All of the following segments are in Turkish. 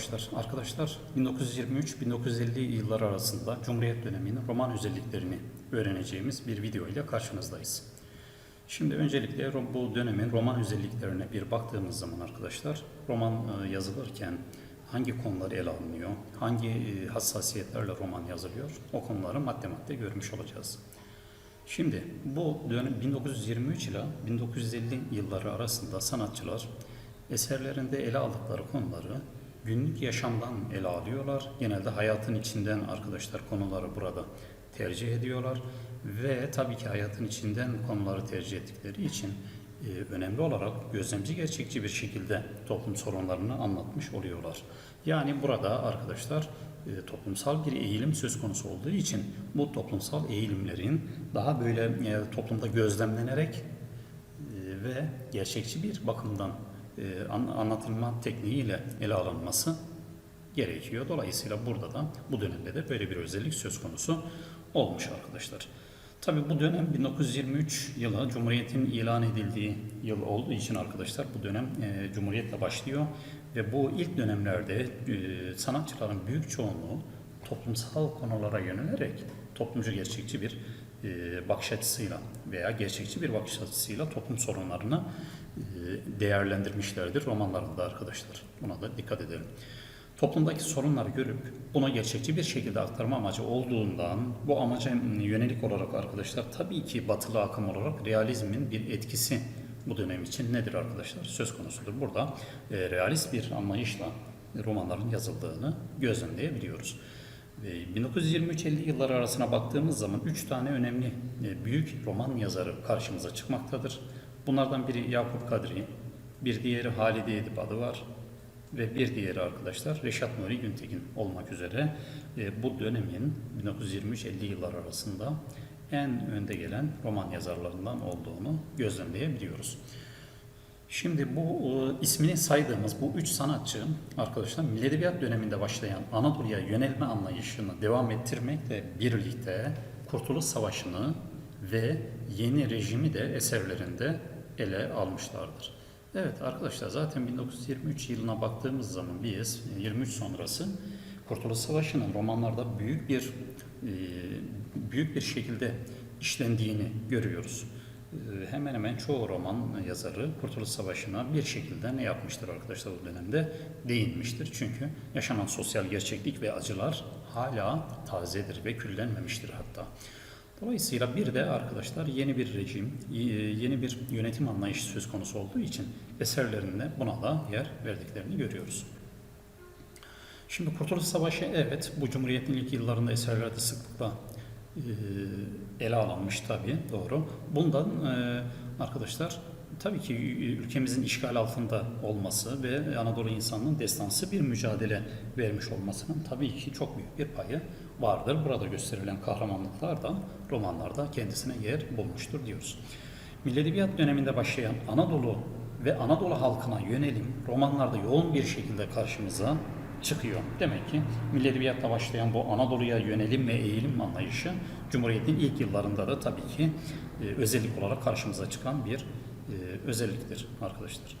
arkadaşlar. Arkadaşlar 1923-1950 yılları arasında Cumhuriyet döneminin roman özelliklerini öğreneceğimiz bir video ile karşınızdayız. Şimdi öncelikle bu dönemin roman özelliklerine bir baktığımız zaman arkadaşlar roman e, yazılırken hangi konular ele alınıyor, hangi e, hassasiyetlerle roman yazılıyor o konuları madde madde görmüş olacağız. Şimdi bu dönem 1923 ile 1950 yılları arasında sanatçılar eserlerinde ele aldıkları konuları günlük yaşamdan ele alıyorlar. Genelde hayatın içinden arkadaşlar konuları burada tercih ediyorlar ve tabii ki hayatın içinden konuları tercih ettikleri için e, önemli olarak gözlemci gerçekçi bir şekilde toplum sorunlarını anlatmış oluyorlar. Yani burada arkadaşlar e, toplumsal bir eğilim söz konusu olduğu için bu toplumsal eğilimlerin daha böyle e, toplumda gözlemlenerek e, ve gerçekçi bir bakımdan an- anlatılma tekniğiyle ele alınması gerekiyor. Dolayısıyla burada da bu dönemde de böyle bir özellik söz konusu olmuş arkadaşlar. Tabii bu dönem 1923 yılı Cumhuriyet'in ilan edildiği yıl olduğu için arkadaşlar bu dönem e, Cumhuriyet'le başlıyor ve bu ilk dönemlerde e, sanatçıların büyük çoğunluğu toplumsal konulara yönelerek toplumcu gerçekçi bir e, bakış açısıyla veya gerçekçi bir bakış açısıyla toplum sorunlarını e, değerlendirmişlerdir romanlarında arkadaşlar. Buna da dikkat edelim. Toplumdaki sorunları görüp buna gerçekçi bir şekilde aktarma amacı olduğundan bu amaca yönelik olarak arkadaşlar tabii ki batılı akım olarak realizmin bir etkisi bu dönem için nedir arkadaşlar? Söz konusudur. Burada e, realist bir anlayışla romanların yazıldığını gözlemleyebiliyoruz. Ve 1923-50 yılları arasına baktığımız zaman üç tane önemli e, büyük roman yazarı karşımıza çıkmaktadır. Bunlardan biri Yakup Kadri, bir diğeri Halide Edip adı var ve bir diğeri arkadaşlar Reşat Nuri Güntekin olmak üzere e, bu dönemin 1923-50 yıllar arasında en önde gelen roman yazarlarından olduğunu gözlemleyebiliyoruz. Şimdi bu e, ismini saydığımız bu üç sanatçı arkadaşlar Milli Edebiyat döneminde başlayan Anadolu'ya yönelme anlayışını devam ettirmekle birlikte Kurtuluş Savaşı'nı ve yeni rejimi de eserlerinde ele almışlardır. Evet arkadaşlar zaten 1923 yılına baktığımız zaman biz 23 sonrası Kurtuluş Savaşı'nın romanlarda büyük bir e, büyük bir şekilde işlendiğini görüyoruz. E, Hemen hemen çoğu roman yazarı Kurtuluş Savaşı'na bir şekilde ne yapmıştır arkadaşlar bu dönemde değinmiştir. Çünkü yaşanan sosyal gerçeklik ve acılar hala tazedir ve küllenmemiştir hatta. Dolayısıyla bir de arkadaşlar yeni bir rejim, yeni bir yönetim anlayışı söz konusu olduğu için eserlerinde buna da yer verdiklerini görüyoruz. Şimdi Kurtuluş Savaşı evet bu Cumhuriyet'in ilk yıllarında eserlerde sıklıkla e, ele alınmış tabii doğru. Bundan arkadaşlar tabii ki ülkemizin işgal altında olması ve Anadolu insanının destansı bir mücadele vermiş olmasının tabii ki çok büyük bir payı vardır. Burada gösterilen kahramanlıklar da romanlarda kendisine yer bulmuştur diyoruz. Milli döneminde başlayan Anadolu ve Anadolu halkına yönelim romanlarda yoğun bir şekilde karşımıza çıkıyor. Demek ki Milli Edebiyat'la başlayan bu Anadolu'ya yönelim ve eğilim anlayışı Cumhuriyet'in ilk yıllarında da tabii ki e, özellik olarak karşımıza çıkan bir e, özelliktir arkadaşlar.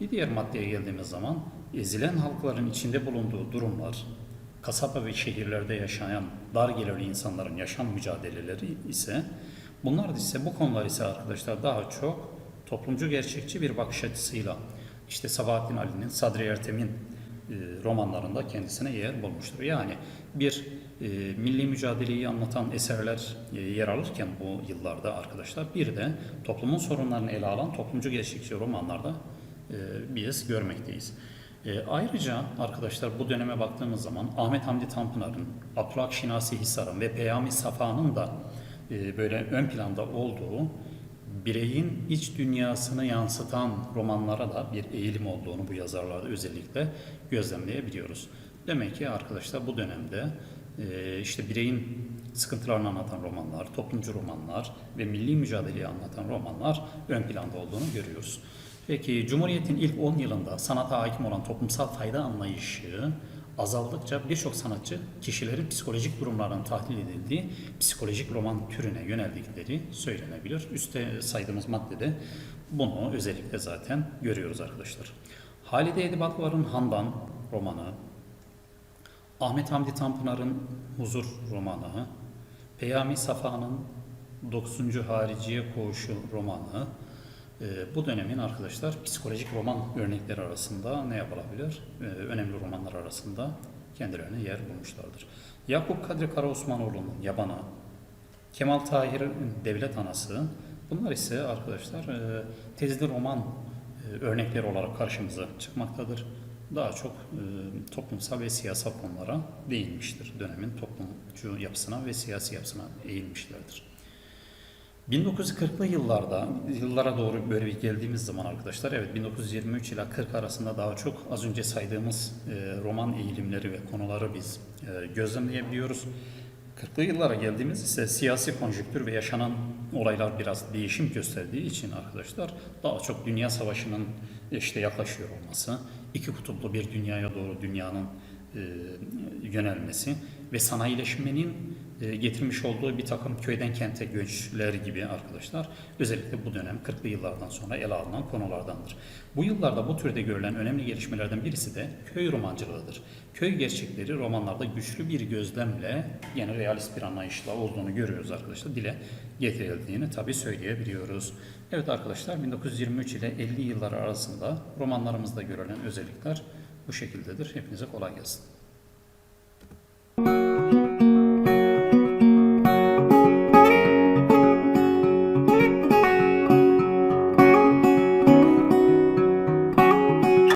Bir diğer maddeye geldiğimiz zaman ezilen halkların içinde bulunduğu durumlar, kasaba ve şehirlerde yaşayan dar gelirli insanların yaşam mücadeleleri ise bunlar ise bu konular ise arkadaşlar daha çok toplumcu gerçekçi bir bakış açısıyla işte Sabahattin Ali'nin, Sadri Ertem'in romanlarında kendisine yer bulmuştur. Yani bir e, milli mücadeleyi anlatan eserler e, yer alırken bu yıllarda arkadaşlar bir de toplumun sorunlarını ele alan toplumcu gerçekçi romanlarda e, biz görmekteyiz. E, ayrıca arkadaşlar bu döneme baktığımız zaman Ahmet Hamdi Tanpınar'ın, Abdülhak Şinasi Hisar'ın ve Peyami Safa'nın da e, böyle ön planda olduğu bireyin iç dünyasını yansıtan romanlara da bir eğilim olduğunu bu yazarlarda özellikle gözlemleyebiliyoruz. Demek ki arkadaşlar bu dönemde e, işte bireyin sıkıntılarını anlatan romanlar, toplumcu romanlar ve milli mücadeleyi anlatan romanlar ön planda olduğunu görüyoruz. Peki Cumhuriyet'in ilk 10 yılında sanata hakim olan toplumsal fayda anlayışı azaldıkça birçok sanatçı kişilerin psikolojik durumlarının tahlil edildiği psikolojik roman türüne yöneldikleri söylenebilir. Üste saydığımız maddede bunu özellikle zaten görüyoruz arkadaşlar. Halide Edip Akbar'ın Handan romanı, Ahmet Hamdi Tanpınar'ın Huzur romanı, Peyami Safa'nın 9. Hariciye Koğuşu romanı, e, bu dönemin arkadaşlar psikolojik roman örnekleri arasında ne yapılabilir? E, önemli romanlar arasında kendilerine yer bulmuşlardır. Yakup Kadri Karaosmanoğlu'nun Yabanı, Kemal Tahir'in Devlet Anası, bunlar ise arkadaşlar e, tezli roman e, örnekleri olarak karşımıza çıkmaktadır. Daha çok e, toplumsal ve siyasal konulara değinmiştir. Dönemin toplumcu yapısına ve siyasi yapısına eğilmişlerdir. 1940'lı yıllarda, yıllara doğru böyle bir geldiğimiz zaman arkadaşlar, evet 1923 ile 40 arasında daha çok az önce saydığımız e, roman eğilimleri ve konuları biz e, gözlemleyebiliyoruz. 40'lı yıllara geldiğimiz ise siyasi konjüktür ve yaşanan olaylar biraz değişim gösterdiği için arkadaşlar daha çok dünya savaşının işte yaklaşıyor olması, iki kutuplu bir dünyaya doğru dünyanın yönelmesi ve sanayileşmenin e, getirmiş olduğu bir takım köyden kente göçler gibi arkadaşlar özellikle bu dönem 40'lı yıllardan sonra ele alınan konulardandır. Bu yıllarda bu türde görülen önemli gelişmelerden birisi de köy romancılığıdır. Köy gerçekleri romanlarda güçlü bir gözlemle yani realist bir anlayışla olduğunu görüyoruz arkadaşlar. Dile getirildiğini tabi söyleyebiliyoruz. Evet arkadaşlar 1923 ile 50 yıllar arasında romanlarımızda görülen özellikler bu şekildedir. Hepinize kolay gelsin.